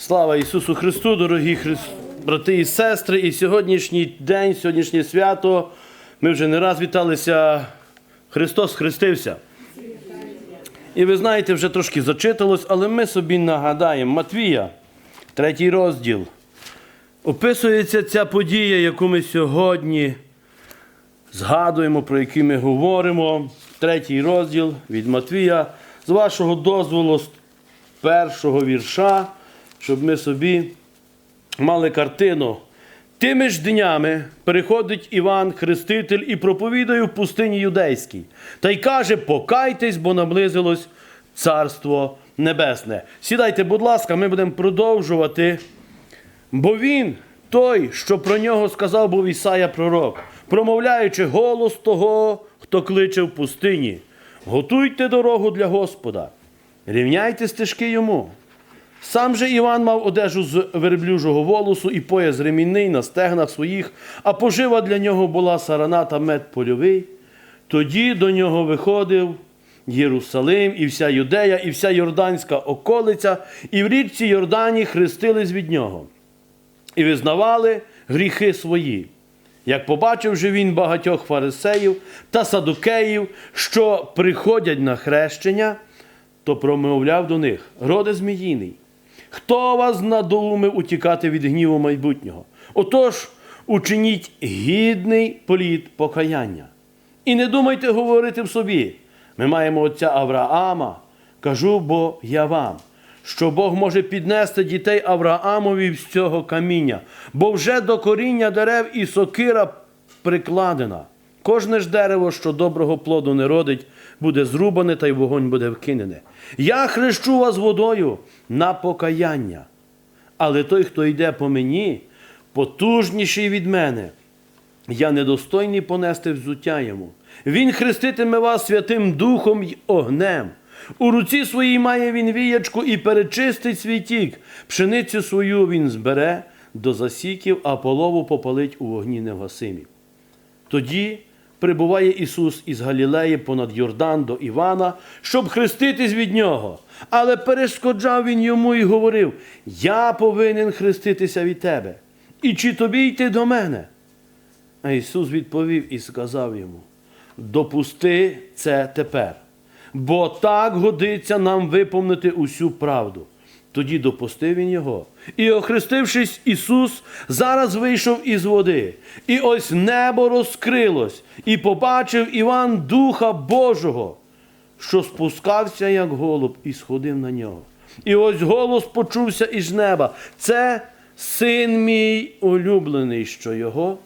Слава Ісусу Христу, дорогі брати і сестри. І сьогоднішній день, сьогоднішнє свято. Ми вже не раз віталися. Христос хрестився. І ви знаєте, вже трошки зачиталось, але ми собі нагадаємо. Матвія, третій розділ. Описується ця подія, яку ми сьогодні згадуємо, про які ми говоримо. Третій розділ від Матвія. З вашого дозволу, з першого вірша, щоб ми собі мали картину. Тими ж днями приходить Іван Хреститель і проповідає в пустині юдейській, та й каже: покайтесь, бо наблизилось Царство Небесне. Сідайте, будь ласка, ми будемо продовжувати. Бо він, той, що про нього сказав був Ісая пророк, промовляючи голос того, хто кличе в пустині. Готуйте дорогу для Господа, рівняйте стежки йому. Сам же Іван мав одежу з верблюжого волосу і пояс ремінний на стегнах своїх, а пожива для нього була сарана та мед польовий. Тоді до нього виходив Єрусалим, і вся Юдея, і вся Йорданська околиця, і в річці Йордані хрестились від нього і визнавали гріхи свої. Як побачив же він багатьох фарисеїв та садукеїв, що приходять на хрещення, то промовляв до них: роде зміїний, хто вас надумив утікати від гніву майбутнього? Отож, учиніть гідний політ покаяння. І не думайте говорити в собі. Ми маємо отця Авраама, кажу, бо я вам, що Бог може піднести дітей Авраамові з цього каміння, бо вже до коріння дерев і сокира прикладена. Кожне ж дерево, що доброго плоду не родить, буде зрубане та й вогонь буде вкинене. Я хрещу вас водою на покаяння. Але той, хто йде по мені, потужніший від мене, я недостойний понести взуття йому. Він хреститиме вас Святим Духом й огнем. У руці своїй має він віячку і перечистить свій тік. Пшеницю свою він збере до засіків, а полову попалить у вогні невгасимі. Тоді прибуває Ісус із Галілеї понад Йордан до Івана, щоб хреститись від нього. Але перешкоджав він йому і говорив: Я повинен хреститися від тебе. І чи тобі йти до мене? А Ісус відповів і сказав йому: Допусти це тепер, бо так годиться нам виповнити усю правду. Тоді допустив він його. І, охрестившись, Ісус зараз вийшов із води. І ось небо розкрилось, і побачив Іван Духа Божого, що спускався, як голуб, і сходив на нього. І ось голос почувся із неба. Це син мій улюблений, що його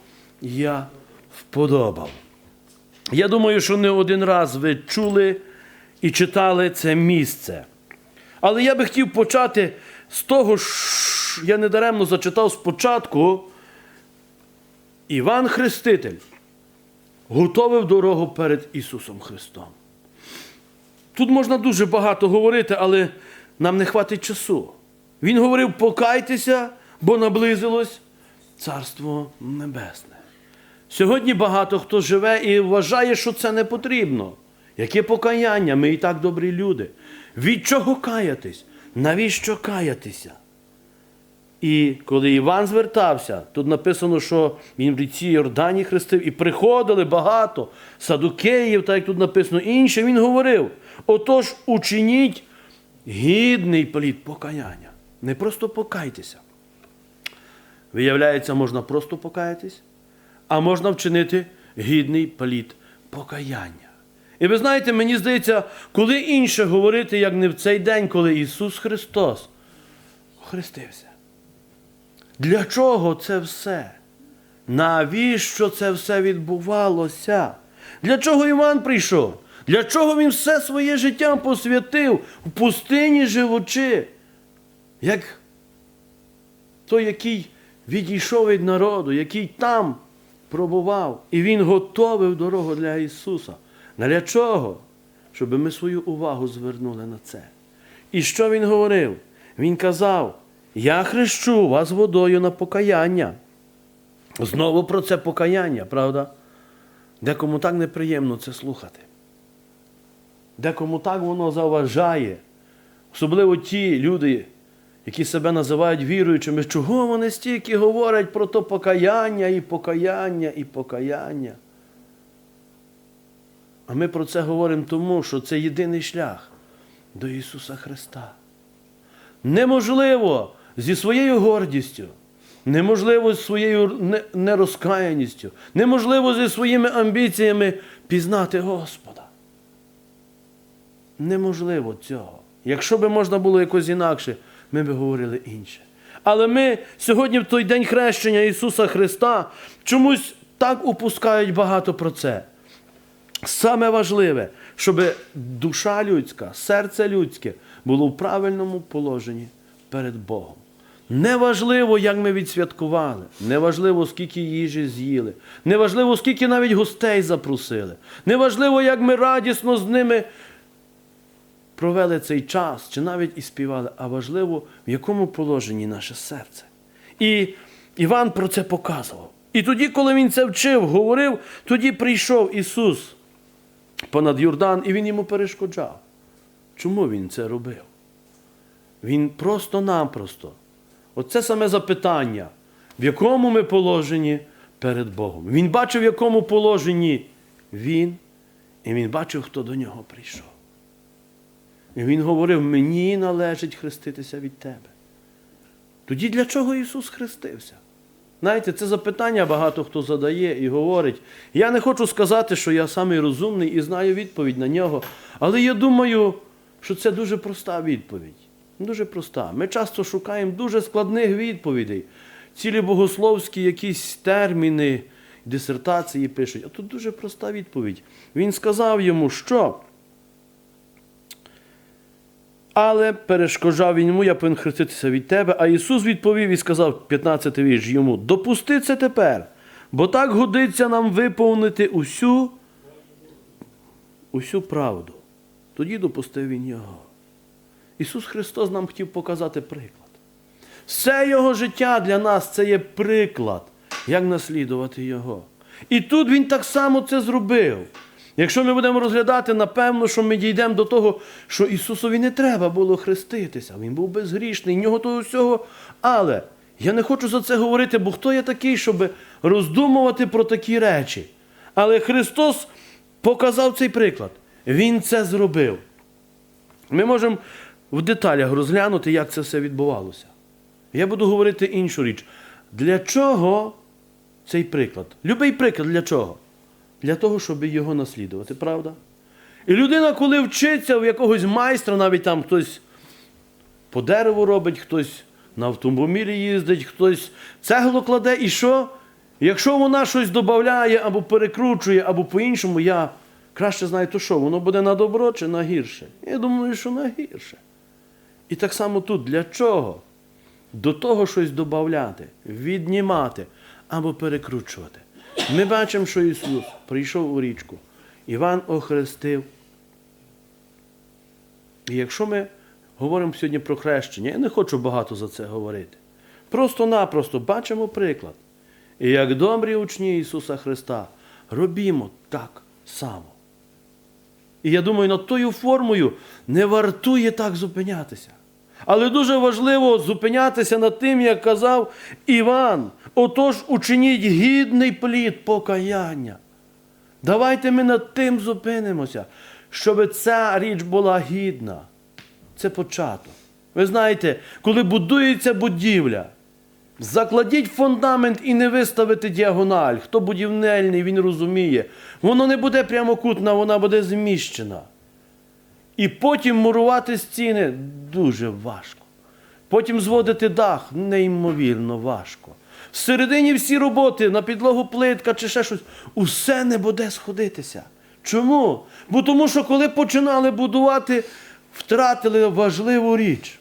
я вподобав. Я думаю, що не один раз ви чули і читали це місце. Але я би хотів почати з того, що я недаремно зачитав спочатку. Іван Хреститель готовив дорогу перед Ісусом Христом. Тут можна дуже багато говорити, але нам не хватить часу. Він говорив: покайтеся, бо наблизилось Царство Небесне. Сьогодні багато хто живе і вважає, що це не потрібно. Яке покаяння? Ми і так добрі люди. Від чого каятись? Навіщо каятися? І коли Іван звертався, тут написано, що він в ріці Йордані хрестив, і приходили багато садукеїв, так як тут написано, інше, він говорив: отож, учиніть гідний плід покаяння. Не просто покайтеся. Виявляється, можна просто покаятись, а можна вчинити гідний плід покаяння. І ви знаєте, мені здається, коли інше говорити, як не в цей день, коли Ісус Христос охрестився. Для чого це все? Навіщо це все відбувалося? Для чого Іван прийшов? Для чого він все своє життя посвятив в пустині живучи? Як той, який відійшов від народу, який там пробував, і він готовив дорогу для Ісуса. Для чого? Щоб ми свою увагу звернули на це. І що він говорив? Він казав: Я хрещу вас водою на покаяння. Знову про це покаяння, правда? Декому так неприємно це слухати. Декому так воно заважає. Особливо ті люди, які себе називають віруючими, чого вони стільки говорять про то покаяння і покаяння і покаяння. А ми про це говоримо тому, що це єдиний шлях до Ісуса Христа. Неможливо зі своєю гордістю, неможливо зі своєю нерозкаяністю, неможливо зі своїми амбіціями пізнати Господа. Неможливо цього. Якщо би можна було якось інакше, ми би говорили інше. Але ми сьогодні, в той день хрещення Ісуса Христа, чомусь так упускають багато про це. Саме важливе, щоб душа людська, серце людське було в правильному положенні перед Богом. Неважливо, як ми відсвяткували, неважливо, скільки їжі з'їли, неважливо, скільки навіть гостей запросили, неважливо, як ми радісно з ними провели цей час, чи навіть і співали, а важливо, в якому положенні наше серце. І Іван про це показував. І тоді, коли він це вчив, говорив, тоді прийшов Ісус понад Йордан, і Він йому перешкоджав. Чому він це робив? Він просто-напросто. Оце саме запитання, в якому ми положенні перед Богом. Він бачив, в якому положенні він, і він бачив, хто до нього прийшов. І він говорив: мені належить хреститися від тебе. Тоді для чого Ісус хрестився? Знаєте, це запитання багато хто задає і говорить. Я не хочу сказати, що я самий розумний і знаю відповідь на нього, але я думаю, що це дуже проста відповідь. Дуже проста. Ми часто шукаємо дуже складних відповідей. Цілі богословські якісь терміни, дисертації пишуть. А тут дуже проста відповідь. Він сказав йому, що. Але перешкоджав він йому, я повинен хреститися від тебе. А Ісус відповів і сказав, 15 вірш йому: допусти це тепер, бо так годиться нам виповнити усю, усю правду. Тоді допустив він його. Ісус Христос нам хотів показати приклад. Все Його життя для нас це є приклад, як наслідувати Його. І тут Він так само це зробив. Якщо ми будемо розглядати, напевно, що ми дійдемо до того, що Ісусові не треба було хреститися. Він був безгрішний, нього того всього. Але я не хочу за це говорити, бо хто я такий, щоб роздумувати про такі речі. Але Христос показав цей приклад. Він це зробив. Ми можемо в деталях розглянути, як це все відбувалося. Я буду говорити іншу річ. Для чого цей приклад? Любий приклад для чого? Для того, щоб його наслідувати, правда? І людина, коли вчиться в якогось майстра, навіть там хтось по дереву робить, хтось на автомобілі їздить, хтось цегло кладе, і що? Якщо вона щось додає або перекручує, або по-іншому, я краще знаю, то що, воно буде на добро чи на гірше? Я думаю, що на гірше. І так само тут для чого? До того щось додати, віднімати або перекручувати. Ми бачимо, що Ісус прийшов у річку, Іван охрестив. І якщо ми говоримо сьогодні про хрещення, я не хочу багато за це говорити. Просто-напросто бачимо приклад. І як добрі учні Ісуса Христа, робімо так само. І я думаю, над тою формою не вартує так зупинятися. Але дуже важливо зупинятися над тим, як казав Іван. Отож, учиніть гідний плід покаяння. Давайте ми над тим зупинимося, щоб ця річ була гідна. Це початок. Ви знаєте, коли будується будівля, закладіть фундамент і не виставити діагональ. Хто будівельний, він розуміє. Воно не буде прямокутна, вона буде зміщена. І потім мурувати стіни дуже важко. Потім зводити дах неймовірно важко. Всередині всі роботи, на підлогу плитка чи ще щось, усе не буде сходитися. Чому? Бо тому що коли починали будувати, втратили важливу річ.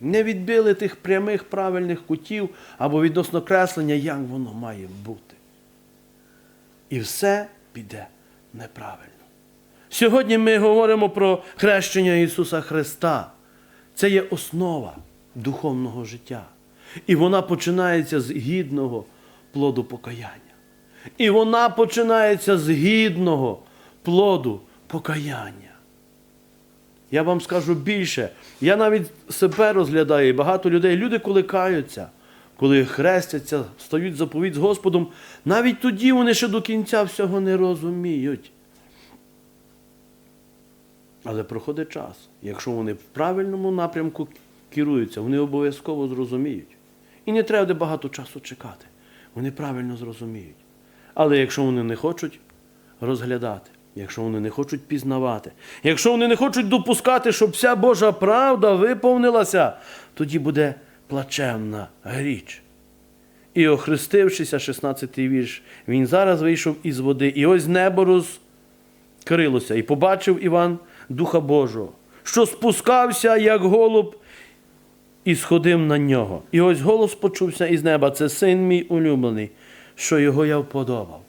Не відбили тих прямих правильних кутів або відносно креслення, як воно має бути. І все піде неправильно. Сьогодні ми говоримо про хрещення Ісуса Христа. Це є основа духовного життя. І вона починається з гідного плоду покаяння. І вона починається з гідного плоду покаяння. Я вам скажу більше. Я навіть себе розглядаю, і багато людей. Люди, коли каються, коли хрестяться, стають заповідь з Господом, навіть тоді вони ще до кінця всього не розуміють. Але проходить час. Якщо вони в правильному напрямку керуються, вони обов'язково зрозуміють. І не треба багато часу чекати. Вони правильно зрозуміють. Але якщо вони не хочуть розглядати, якщо вони не хочуть пізнавати, якщо вони не хочуть допускати, щоб вся Божа правда виповнилася, тоді буде плачевна річ. І охрестившися, 16-й вірш, він зараз вийшов із води, і ось небо розкрилося, і побачив Іван Духа Божого, що спускався, як голуб, і сходив на нього. І ось голос почувся із неба: це син мій улюблений, що його я вподобав.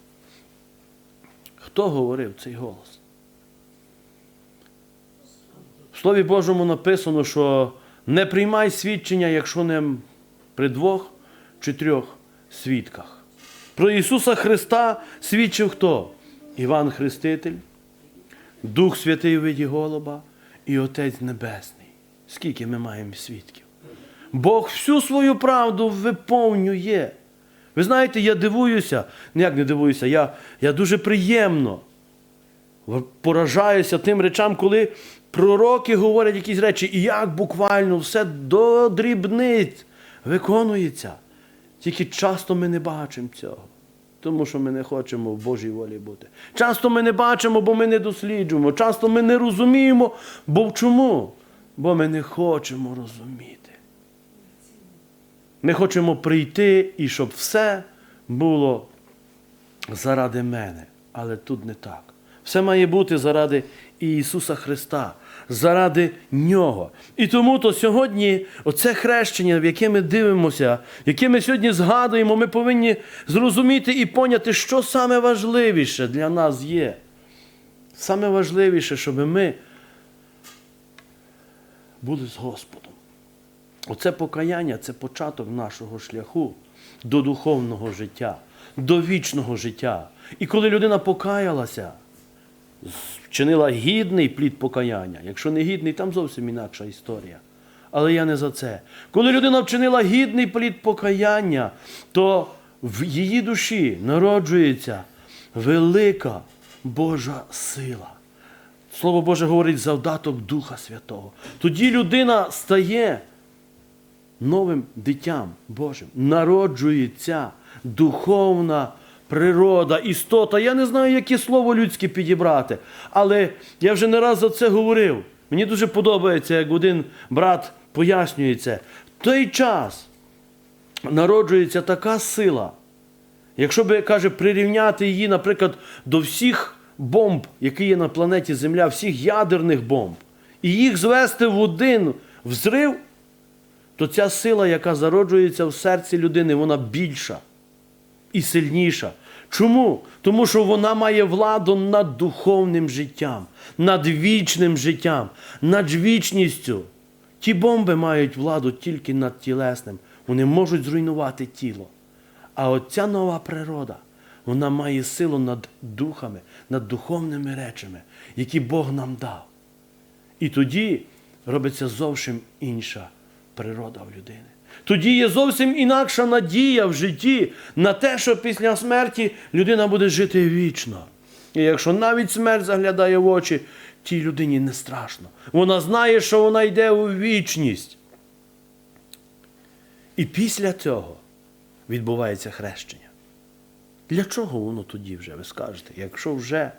Хто говорив цей голос? В Слові Божому написано, що не приймай свідчення, якщо не при двох чи трьох свідках. Про Ісуса Христа свідчив хто? Іван Хреститель, Дух Святий у виді Голуба і Отець Небесний. Скільки ми маємо свідків? Бог всю свою правду виповнює. Ви знаєте, я дивуюся, ну як не дивуюся, я, я дуже приємно поражаюся тим речам, коли пророки говорять якісь речі, і як буквально все до дрібниць виконується. Тільки часто ми не бачимо цього. Тому що ми не хочемо в Божій волі бути. Часто ми не бачимо, бо ми не досліджуємо. Часто ми не розуміємо, бо чому? Бо ми не хочемо розуміти. Ми хочемо прийти і щоб все було заради мене. Але тут не так. Все має бути заради Ісуса Христа, заради Нього. І тому то сьогодні оце хрещення, в яке ми дивимося, яке ми сьогодні згадуємо, ми повинні зрозуміти і поняти, що саме важливіше для нас є. Саме важливіше, щоб ми були з Господом. Оце покаяння це початок нашого шляху до духовного життя, до вічного життя. І коли людина покаялася, вчинила гідний плід покаяння. Якщо не гідний, там зовсім інакша історія. Але я не за це. Коли людина вчинила гідний плід покаяння, то в її душі народжується велика Божа сила. Слово Боже говорить завдаток Духа Святого. Тоді людина стає новим дитям Божим. Народжується духовна природа, істота. Я не знаю, яке слово людське підібрати. Але я вже не раз за це говорив. Мені дуже подобається, як один брат пояснює це. В той час народжується така сила. Якщо би, каже, прирівняти її, наприклад, до всіх бомб, які є на планеті Земля, всіх ядерних бомб, і їх звести в один взрив, то ця сила, яка зароджується в серці людини, вона більша і сильніша. Чому? Тому що вона має владу над духовним життям, над вічним життям, над вічністю. Ті бомби мають владу тільки над тілесним. Вони можуть зруйнувати тіло. А от ця нова природа, вона має силу над духами, над духовними речами, які Бог нам дав. І тоді робиться зовсім інша природа в людини. Тоді є зовсім інакша надія в житті на те, що після смерті людина буде жити вічно. І якщо навіть смерть заглядає в очі, тій людині не страшно. Вона знає, що вона йде у вічність. І після цього відбувається хрещення. Для чого воно тоді вже, ви скажете, якщо вже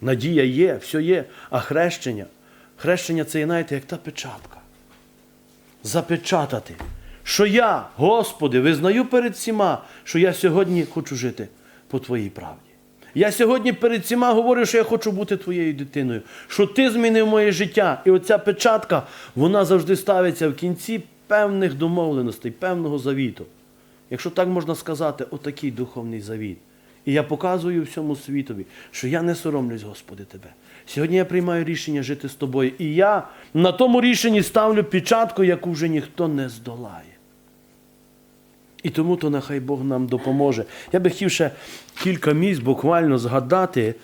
надія є, все є, а хрещення, хрещення це, знаєте, як та печатка. Запечатати, що я, Господи, визнаю перед всіма, що я сьогодні хочу жити по Твоїй правді. Я сьогодні перед всіма говорю, що я хочу бути твоєю дитиною, що ти змінив моє життя. І оця печатка, вона завжди ставиться в кінці певних домовленостей, певного завіту. Якщо так можна сказати, отакий духовний завіт. І я показую всьому світові, що я не соромлюсь, Господи, Тебе. Сьогодні я приймаю рішення жити з тобою. І я на тому рішенні ставлю печатку, яку вже ніхто не здолає. І тому то нехай Бог нам допоможе. Я би хотів ще кілька місць буквально згадати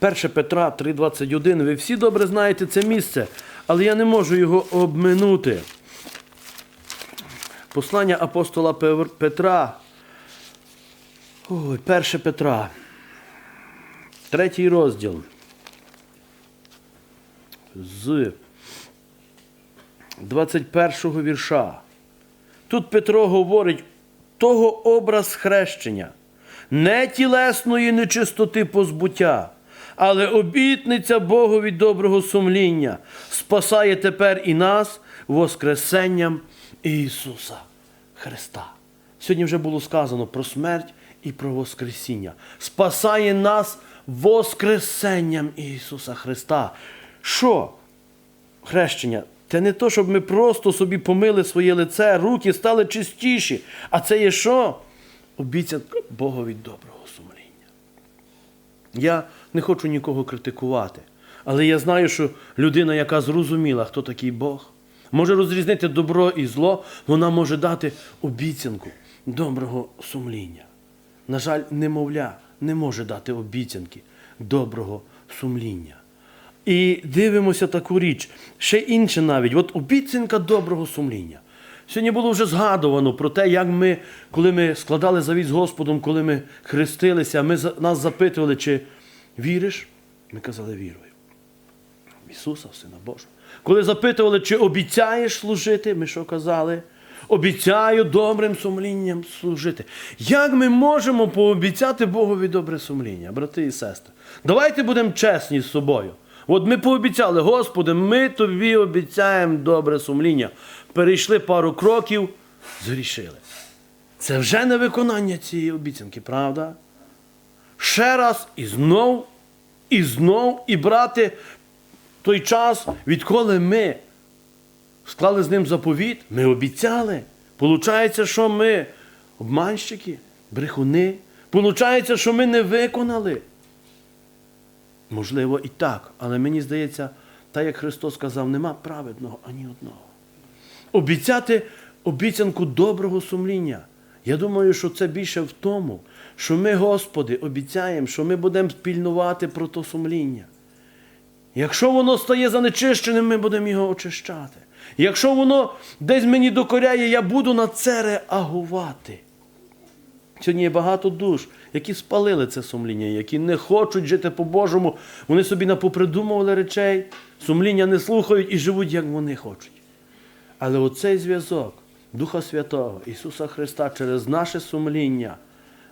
1 Петра 3,21. Ви всі добре знаєте це місце, але я не можу його обминути. Послання апостола Петра. Ой, 1 Петра. Третій розділ. З 21 вірша. Тут Петро говорить того образ хрещення, не тілесної нечистоти позбуття, але обітниця Богові доброго сумління спасає тепер і нас Воскресенням Ісуса Христа. Сьогодні вже було сказано про смерть і про Воскресіння. Спасає нас Воскресенням Ісуса Христа. Що? хрещення. Це не то, щоб ми просто собі помили своє лице, руки стали чистіші. А це є що? Обіцянка Богові доброго сумління. Я не хочу нікого критикувати, але я знаю, що людина, яка зрозуміла, хто такий Бог, може розрізнити добро і зло, вона може дати обіцянку доброго сумління. На жаль, немовля не може дати обіцянки доброго сумління. І дивимося таку річ. Ще інше навіть, от обіцянка доброго сумління. Сьогодні було вже згадувано про те, як ми, коли ми складали завіт з Господом, коли ми хрестилися, ми, нас запитували, чи віриш? Ми казали, вірую. Ісуса, Сина Божого. Коли запитували, чи обіцяєш служити, ми що казали? Обіцяю добрим сумлінням служити. Як ми можемо пообіцяти Богові добре сумління, брати і сестри? Давайте будемо чесні з собою. От ми пообіцяли, Господи, ми тобі обіцяємо добре сумління. Перейшли пару кроків, згрішили. Це вже не виконання цієї обіцянки, правда? Ще раз і знов, і знов, і брати той час, відколи ми склали з ним заповіт, ми обіцяли. Получається, що ми обманщики, брехуни. Получається, що ми не виконали. Можливо, і так, але мені здається, так як Христос сказав, нема праведного ані одного. Обіцяти обіцянку доброго сумління. Я думаю, що це більше в тому, що ми, Господи, обіцяємо, що ми будемо спільнувати про то сумління. Якщо воно стає занечищеним, ми будемо його очищати. Якщо воно десь мені докоряє, я буду на це реагувати. Сьогодні є багато душ, які спалили це сумління, які не хочуть жити по-божому. Вони собі напопридумували речей, сумління не слухають і живуть, як вони хочуть. Але оцей зв'язок Духа Святого, Ісуса Христа через наше сумління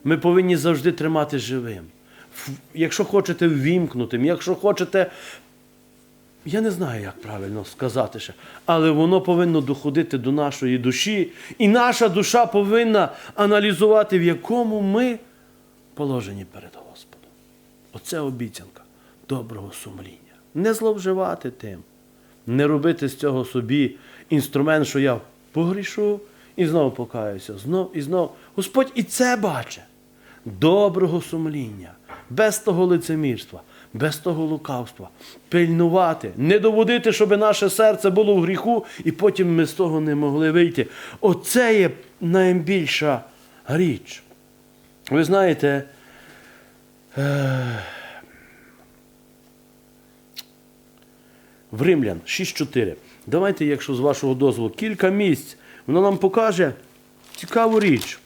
ми повинні завжди тримати живим. Якщо хочете ввімкнутим, якщо хочете я не знаю, як правильно сказати ще, але воно повинно доходити до нашої душі, і наша душа повинна аналізувати, в якому ми положені перед Господом. Оце обіцянка доброго сумління. Не зловживати тим, не робити з цього собі інструмент, що я погрішу і знову покаюся, знов і знов. Господь і це бачить. Доброго сумління, без того лицемірства, без того лукавства, пильнувати, не доводити, щоб наше серце було в гріху, і потім ми з того не могли вийти. Оце є найбільша річ. Ви знаєте, е, в Римлян 6.4. Давайте, якщо з вашого дозволу, кілька місць, воно нам покаже цікаву річ.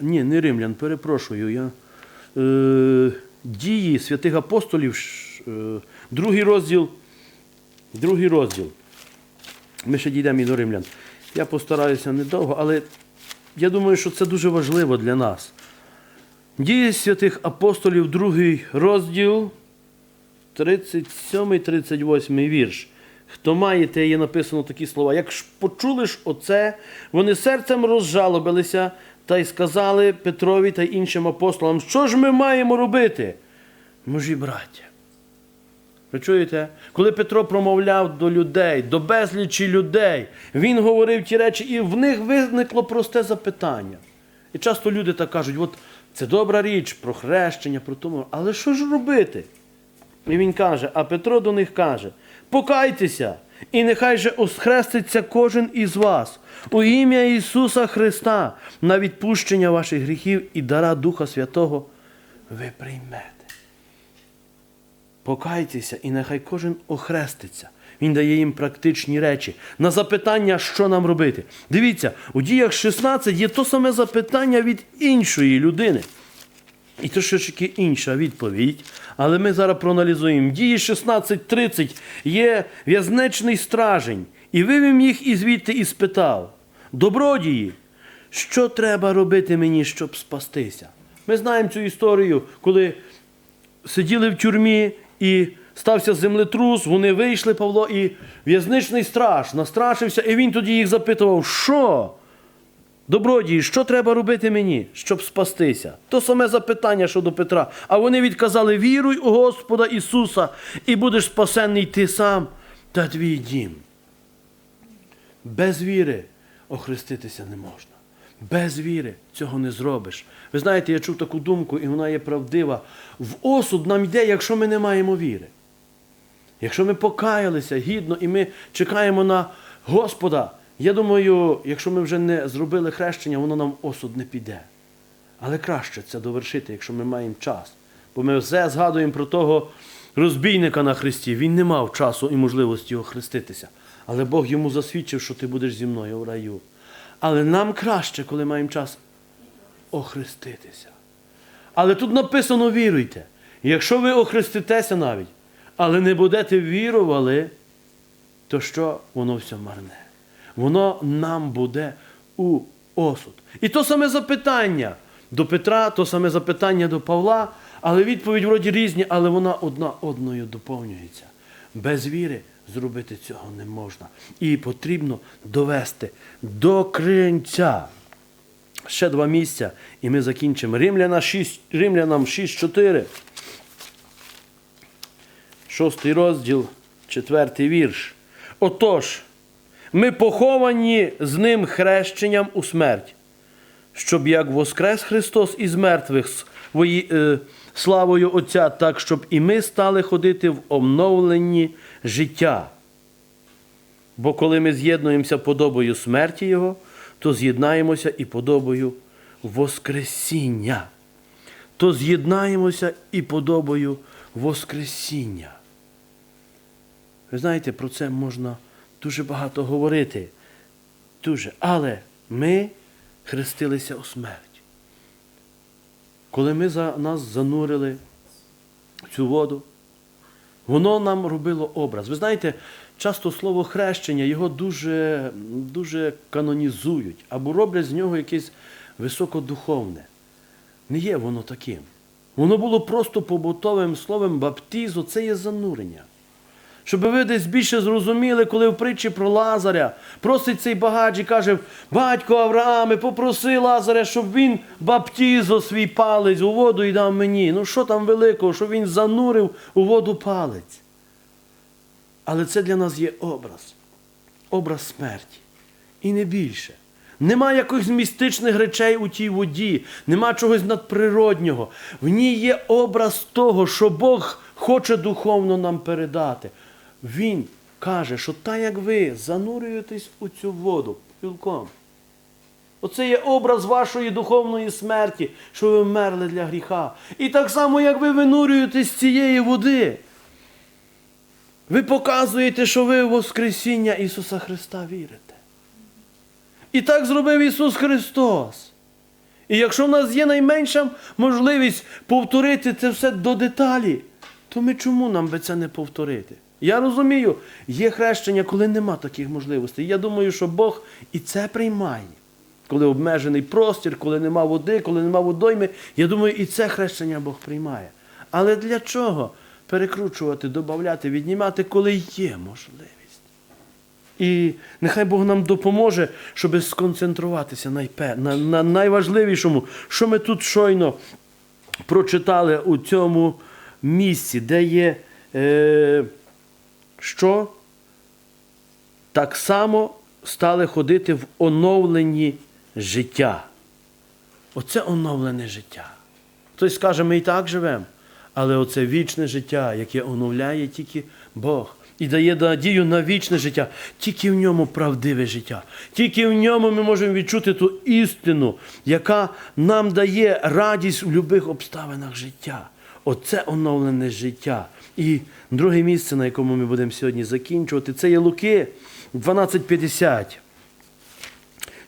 Ні, не римлян, перепрошую. Я, е, дії святих апостолів, е, другий розділ. Другий розділ. Ми ще дійдемо і до римлян. Я постараюся недовго, але я думаю, що це дуже важливо для нас. Дії святих апостолів, другий розділ, 37-38 вірш. Хто має, те є написано такі слова. Як ж почули ж оце, вони серцем розжалобилися та й сказали Петрові та іншим апостолам, що ж ми маємо робити? Мужі браття. Ви чуєте? Коли Петро промовляв до людей, до безлічі людей, він говорив ті речі, і в них виникло просте запитання. І часто люди так кажуть, от це добра річ про хрещення, про тому, але що ж робити? І він каже, а Петро до них каже: покайтеся, і нехай же осхреститься кожен із вас у ім'я Ісуса Христа на відпущення ваших гріхів і дара Духа Святого ви приймете. покайтеся, і нехай кожен охреститься. Він дає їм практичні речі. На запитання, що нам робити. Дивіться, у діях 16 є то саме запитання від іншої людини. І ж таки інша відповідь. Але ми зараз проаналізуємо. Дії 16.30 є в'язничний стражень, і вивів їх і звідти і спитав: Добродії, що треба робити мені, щоб спастися? Ми знаємо цю історію, коли сиділи в тюрмі і стався землетрус, вони вийшли, Павло, і в'язничний страж настрашився, і він тоді їх запитував, що? Добродії, що треба робити мені, щоб спастися? То саме запитання щодо Петра. А вони відказали: віруй у Господа Ісуса, і будеш спасенний ти сам та твій дім. Без віри охреститися не можна. Без віри цього не зробиш. Ви знаєте, я чув таку думку, і вона є правдива. В осуд нам йде, якщо ми не маємо віри. Якщо ми покаялися гідно і ми чекаємо на Господа, я думаю, якщо ми вже не зробили хрещення, воно нам осуд не піде. Але краще це довершити, якщо ми маємо час. Бо ми все згадуємо про того розбійника на Христі. Він не мав часу і можливості охреститися. Але Бог йому засвідчив, що ти будеш зі мною в раю. Але нам краще, коли маємо час охреститися. Але тут написано віруйте. Якщо ви охреститеся навіть, але не будете вірували, то що воно все марне? Воно нам буде у осуд. І то саме запитання до Петра, то саме запитання до Павла, але відповідь вроді різні, але вона одна одною доповнюється. Без віри зробити цього не можна. І потрібно довести до кінця. Ще два місця, і ми закінчимо. Римляна 6, Римлянам 6.4. Шостий розділ, четвертий вірш. Отож, ми поховані з ним хрещенням у смерть, щоб як воскрес Христос із мертвих е, славою Отця, так щоб і ми стали ходити в обновленні життя. Бо коли ми з'єднуємося подобою смерті Його, то з'єднаємося і подобою Воскресіння. То з'єднаємося і подобою Воскресіння. Ви знаєте, про це можна дуже багато говорити. Дуже. Але ми хрестилися у смерть. Коли ми за нас занурили цю воду, воно нам робило образ. Ви знаєте, часто слово хрещення його дуже, дуже канонізують або роблять з нього якесь високодуховне. Не є воно таким. Воно було просто побутовим словом баптізу, це є занурення. Щоб ви десь більше зрозуміли, коли в притчі про Лазаря просить цей багач і каже, батько Аврааме, попроси Лазаря, щоб він баптізо свій палець у воду і дав мені. Ну що там великого, щоб він занурив у воду палець. Але це для нас є образ, образ смерті. І не більше. Нема якихось містичних речей у тій воді, нема чогось надприроднього. В ній є образ того, що Бог хоче духовно нам передати. Він каже, що так як ви занурюєтесь у цю воду пілком. Оце є образ вашої духовної смерті, що ви вмерли для гріха. І так само, як ви винурюєтесь з цієї води, ви показуєте, що ви в Воскресіння Ісуса Христа вірите. І так зробив Ісус Христос. І якщо в нас є найменша можливість повторити це все до деталі, то ми чому нам би це не повторити? Я розумію, є хрещення, коли нема таких можливостей. Я думаю, що Бог і це приймає. Коли обмежений простір, коли нема води, коли нема водойми, я думаю, і це хрещення Бог приймає. Але для чого перекручувати, додати, віднімати, коли є можливість? І нехай Бог нам допоможе, щоб сконцентруватися найпе- на, на найважливішому, що ми тут щойно прочитали у цьому місці, де є е, що так само стали ходити в оновленні життя. Оце оновлене життя. Хтось скаже, ми і так живемо. Але оце вічне життя, яке оновляє тільки Бог. І дає надію на вічне життя. Тільки в ньому правдиве життя. Тільки в ньому ми можемо відчути ту істину, яка нам дає радість в будь-яких обставинах життя. Оце оновлене життя. І друге місце, на якому ми будемо сьогодні закінчувати, це є Луки 12.50.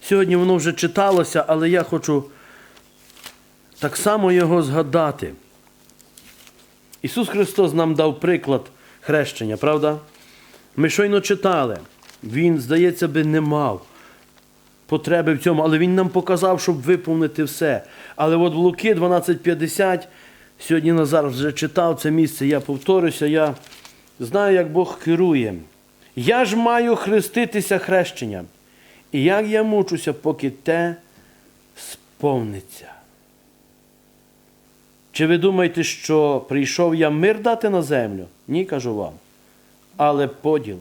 Сьогодні воно вже читалося, але я хочу так само його згадати. Ісус Христос нам дав приклад хрещення, правда? Ми щойно читали. Він, здається би, не мав потреби в цьому, але Він нам показав, щоб виповнити все. Але от в Луки 12.50, сьогодні Назар вже читав це місце, я повторюся, я знаю, як Бог керує. Я ж маю хреститися хрещенням. І як я мучуся, поки те сповниться. Чи ви думаєте, що прийшов я мир дати на землю? Ні, кажу вам. Але поділ.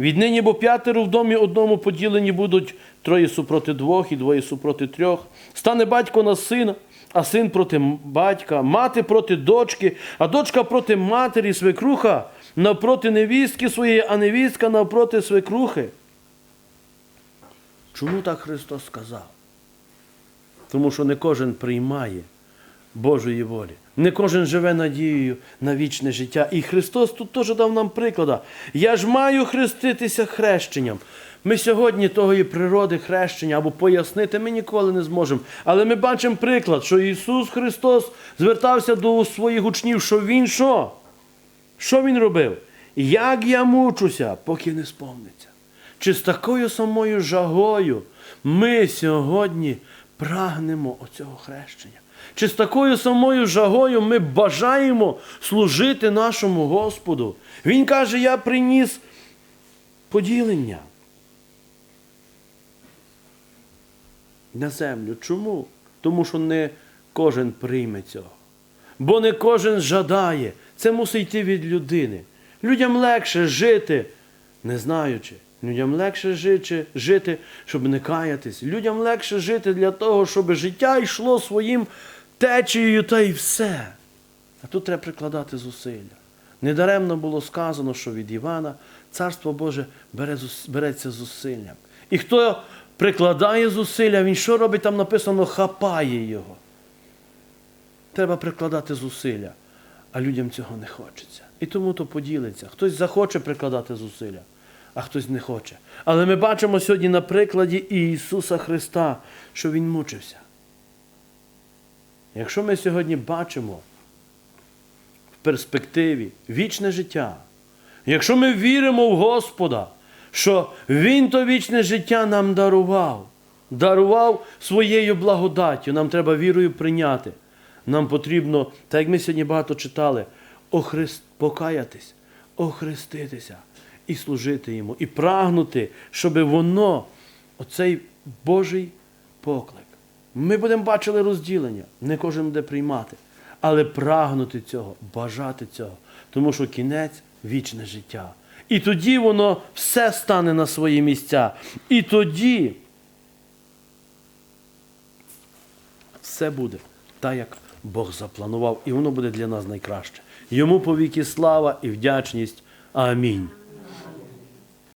Віднині, бо п'ятеро в домі одному поділені будуть троє супроти двох і двоє супроти трьох. Стане батько на сина, а син проти батька, мати проти дочки, а дочка проти матері, свекруха навпроти невістки своєї, а невістка навпроти свекрухи. Чому так Христос сказав? Тому що не кожен приймає Божої волі. Не кожен живе надією на вічне життя. І Христос тут теж дав нам приклада. Я ж маю хреститися хрещенням. Ми сьогодні тої природи хрещення або пояснити ми ніколи не зможемо. Але ми бачимо приклад, що Ісус Христос звертався до своїх учнів, що Він що? Що Він робив? Як я мучуся, поки не сповниться. Чи з такою самою жагою ми сьогодні прагнемо оцього хрещення? Чи з такою самою жагою ми бажаємо служити нашому Господу? Він каже, я приніс поділення на землю. Чому? Тому що не кожен прийме цього. Бо не кожен жадає. Це мусить йти від людини. Людям легше жити, не знаючи. Людям легше жити, жити, щоб не каятись. Людям легше жити для того, щоб життя йшло своїм течією та й все. А тут треба прикладати зусилля. Недаремно було сказано, що від Івана Царство Боже бере, береться зусиллям. І хто прикладає зусилля, він що робить? Там написано хапає його. Треба прикладати зусилля, а людям цього не хочеться. І тому то поділиться. Хтось захоче прикладати зусилля, а хтось не хоче. Але ми бачимо сьогодні на прикладі Ісуса Христа, що Він мучився. Якщо ми сьогодні бачимо в перспективі вічне життя, якщо ми віримо в Господа, що Він то вічне життя нам дарував, дарував своєю благодаттю, нам треба вірою прийняти. Нам потрібно, так як ми сьогодні багато читали, охрест, покаятись, охреститися і служити йому, і прагнути, щоб воно, оцей Божий поклик. Ми будемо бачили розділення, не кожен буде приймати, але прагнути цього, бажати цього, тому що кінець вічне життя. І тоді воно все стане на свої місця. І тоді все буде так, як Бог запланував, і воно буде для нас найкраще. Йому повіки слава і вдячність. Амінь.